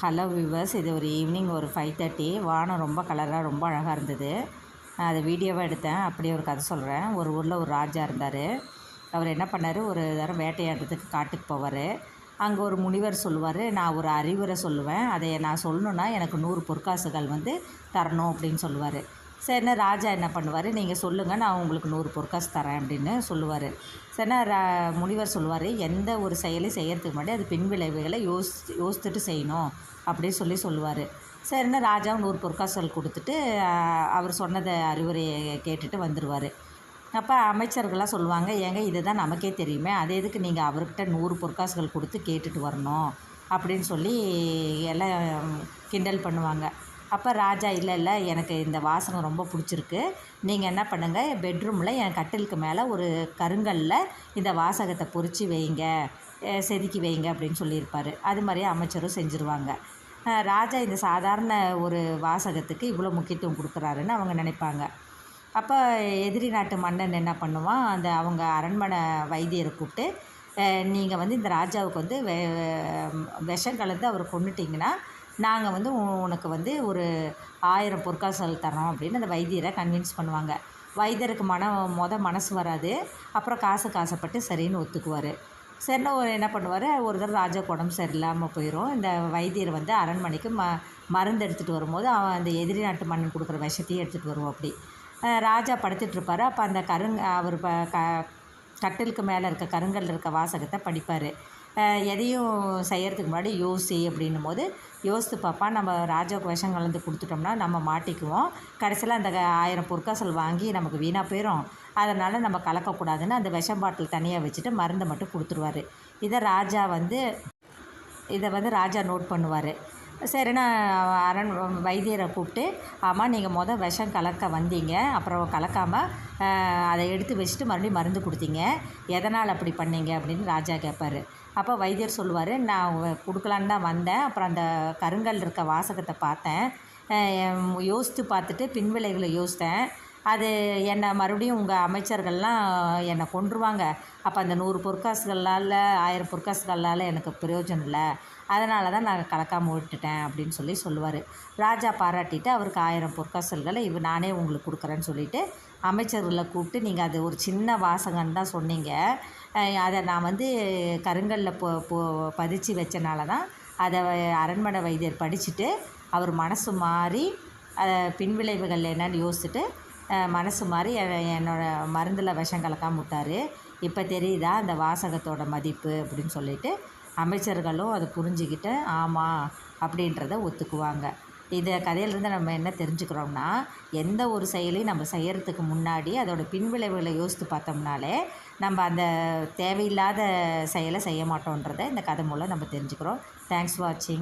Hello viewers இது ஒரு evening ஒரு ஃபைவ் தேர்ட்டி வானம் ரொம்ப கலராக ரொம்ப அழகாக இருந்தது. நான் அதை வீடியோவாக எடுத்தேன். அப்படியே ஒரு கதை சொல்கிறேன் ஒரு ஊரில் ஒரு ராஜா இருந்தார். அவர் என்ன பண்ணார்? ஒரு தரம் வேட்டையாடுறதுக்கு காட்டுக்கு போவார். அங்கே ஒரு முனிவர் சொல்லுவார் நான் ஒரு அறிவுரை சொல்லுவேன். அதை நான் சொல்லணுன்னா எனக்கு நூறு பொற்காசுகள் வந்து தரணும் அப்படின்னு சொல்லுவார். சரிண்ணா ராஜா என்ன பண்ணுவார்? நீங்கள் சொல்லுங்கள் நான் உங்களுக்கு நூறு பொற்காசு தரேன் அப்படின்னு சொல்லுவார். சரிண்ணா ரா முனிவர் சொல்லுவார் எந்த ஒரு செயலையும் செய்கிறதுக்கு முன்னாடி அது பின் விளைவுகளை யோசி யோசித்துட்டு செய்யணும் அப்படின்னு சொல்லி சொல்லுவார். சரிண்ணா ராஜாவும் நூறு பொற்காசல் கொடுத்துட்டு அவர் சொன்னதை அறிவுரையை கேட்டுட்டு வந்துடுவார் அப்போ அமைச்சர்கள்லாம் சொல்லுவாங்க ஏங்க இதுதான் நமக்கே தெரியுமே அது எதுக்கு நீங்கள் அவர்கிட்ட நூறு பொற்காசுகள் கொடுத்து கேட்டுட்டு வரணும்? அப்படின்னு சொல்லி எல்லாம் கிண்டல் பண்ணுவாங்க. அப்போ ராஜா இல்லை இல்லை எனக்கு இந்த வாசனை ரொம்ப பிடிச்சிருக்கு. நீங்கள் என்ன பண்ணுங்கள் பெட்ரூமில் என் கட்டிலுக்கு மேலே ஒரு கருங்கல்ல இந்த வாசகத்தை பொறிச்சு வைங்க. செதுக்கி வைங்க அப்படின்னு சொல்லியிருப்பார். அது மாதிரியே அமைச்சரும் செஞ்சுருவாங்க. ராஜா இந்த சாதாரண ஒரு வாசகத்துக்கு இவ்வளோ முக்கியத்துவம் கொடுக்குறாருன்னு அவங்க நினைப்பாங்க. அப்போ எதிரி நாட்டு மன்னன் என்ன பண்ணுவான் அந்த அவங்க அரண்மனை வைத்தியரை கூப்பிட்டு நீங்கள் வந்து இந்த ராஜாவுக்கு வந்து விஷம் கலந்து அவர் கொண்டுட்டிங்கன்னா நாங்கள் வந்து உனக்கு வந்து ஒரு ஆயிரம் பொற்காசுகள் தரோம் அப்படின்னு அந்த வைத்தியரை கன்வின்ஸ் பண்ணுவாங்க. வைத்தியருக்கு மன மொதல் மனசு வராது. அப்புறம் காசு காசப்பட்டு சரின்னு ஒத்துக்குவார். சரின்னு ஒரு என்ன பண்ணுவார்? ஒரு தடவை ராஜா உடம்பு சரியில்லாமல் போயிடும் இந்த வைத்தியர் வந்து அரண்மனைக்கு ம மருந்து எடுத்துகிட்டு வரும்போது அவன் அந்த எதிரி நாட்டு மன்னன் கொடுக்குற விஷத்தையும் எடுத்துகிட்டு வருவோம் அப்படி. ராஜா படுத்துட்ருப்பார் அப்போ அந்த கருங் அவர் ப க கட்டிலுக்கு மேலே இருக்க கருங்கல் இருக்க வாசகத்தை படிப்பார். எதையும் செய்கிறதுக்கு முன்னாடி யோசி அப்படின்னும் போது யோசித்து பார்ப்பா நம்ம ராஜாவுக்கு விஷம் கலந்து கொடுத்துட்டோம்னா நம்ம மாட்டிக்குவோம். கடைசியில் அந்த ஆயிரம் பொற்காசல் வாங்கி நமக்கு வீணாக போயிடும் அதனால் நம்ம கலக்கக்கூடாதுன்னு அந்த விஷம் பாட்டில் தனியாக வச்சுட்டு மருந்தை மட்டும் கொடுத்துருவாரு. இதை ராஜா வந்து இதை வந்து ராஜா நோட் பண்ணுவார். சரிண்ணா அரண் வைத்தியரை கூப்பிட்டு ஆமாம் நீங்கள் மொதல் விஷம் கலக்க வந்தீங்க. அப்புறம் கலக்காமல் அதை எடுத்து வச்சுட்டு மறுபடியும் மருந்து கொடுத்தீங்க. எதனால் அப்படி பண்ணீங்க அப்படின்னு ராஜா கேட்பார் அப்போ வைத்தியர் சொல்லுவார் நான் கொடுக்கலான்னு தான் வந்தேன். அப்புறம் அந்த கருங்கல் இருக்க வாசகத்தை பார்த்தேன். யோசித்து பார்த்துட்டு பின்விளைகளை யோசித்தேன். அது என்னை மறுபடியும் உங்கள் அமைச்சர்கள்லாம் என்னை கொன்றுவாங்க. அப்போ அந்த நூறு பொற்காசுகளால் ஆயிரம் பொற்காசுகளால் எனக்கு பிரயோஜனம் இல்லை. அதனால தான் நான் கலக்காமல் விட்டுட்டேன் அப்படின்னு சொல்லி சொல்லுவார். ராஜா பாராட்டிட்டு அவருக்கு ஆயிரம் பொற்காசல்களை இவ நானே உங்களுக்கு கொடுக்குறேன்னு சொல்லிவிட்டு அமைச்சர்களை கூப்பிட்டு நீங்கள் அது ஒரு சின்ன வாசகன்னு தான் சொன்னீங்க. அதை நான் வந்து கருங்கல்லில் பொ போ பதிச்சு வச்சனால தான் அதை அரண்மனை வைத்தியர் படிச்சுட்டு அவர் மனசு மாறி பின்விளைவுகள் என்னன்னு யோசிச்சுட்டு மனசு மாதிரி என்னோடய மருந்தில் விஷம் கலக்காமல் விட்டார் இப்போ தெரியுதா அந்த வாசகத்தோட மதிப்பு அப்படின்னு சொல்லிட்டு அமைச்சர்களும் அதை புரிஞ்சுக்கிட்டு ஆமாம் அப்படின்றத ஒத்துக்குவாங்க. இதை கதையிலேருந்து நம்ம என்ன தெரிஞ்சுக்கிறோம்னா எந்த ஒரு செயலையும் நம்ம செய்கிறதுக்கு முன்னாடி அதோட பின்விளைவுகளை யோசித்து பார்த்தோம்னாலே நம்ம அந்த தேவையில்லாத செயலை செய்ய மாட்டோன்றதை இந்த கதை மூலம் நம்ம தெரிஞ்சுக்கிறோம். தேங்க்ஸ் வாட்சிங்